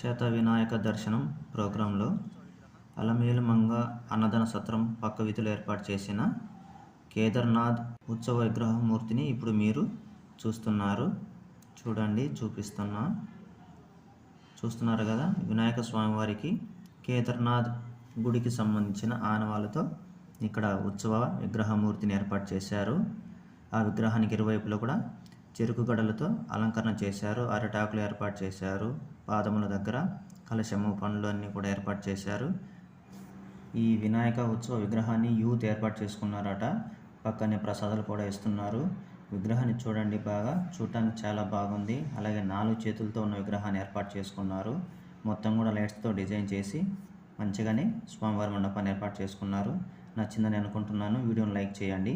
శత వినాయక దర్శనం ప్రోగ్రాంలో అలమేలు మంగ అన్నదాన సత్రం పక్క వీధిలో ఏర్పాటు చేసిన కేదార్నాథ్ ఉత్సవ విగ్రహమూర్తిని ఇప్పుడు మీరు చూస్తున్నారు. చూడండి చూపిస్తున్నా. చూస్తున్నారు కదా వినాయక స్వామివారికి కేదార్నాథ్ గుడికి సంబంధించిన ఆనవాళ్ళతో ఇక్కడ ఉత్సవ విగ్రహమూర్తిని ఏర్పాటు చేశారు. ఆ విగ్రహానికి ఇరువైపులో కూడా చెరుకు గడలతో అలంకరణ చేశారు అరటాకులు ఏర్పాటు చేశారు పాదముల దగ్గర కలశము పండ్లు అన్నీ కూడా ఏర్పాటు చేశారు. ఈ వినాయక ఉత్సవ విగ్రహాన్ని యూత్ ఏర్పాటు చేసుకున్నారట. పక్కనే ప్రసాదాలు కూడా ఇస్తున్నారు. విగ్రహాన్ని చూడండి బాగా. చూడటానికి చాలా బాగుంది. అలాగే నాలుగు చేతులతో ఉన్న విగ్రహాన్ని ఏర్పాటు చేసుకున్నారు. మొత్తం కూడా లైట్స్తో డిజైన్ చేసి మంచిగానే స్వామివారి మండపాన్ని ఏర్పాటు చేసుకున్నారు. నచ్చిందని అనుకుంటున్నాను. వీడియోని లైక్ చేయండి.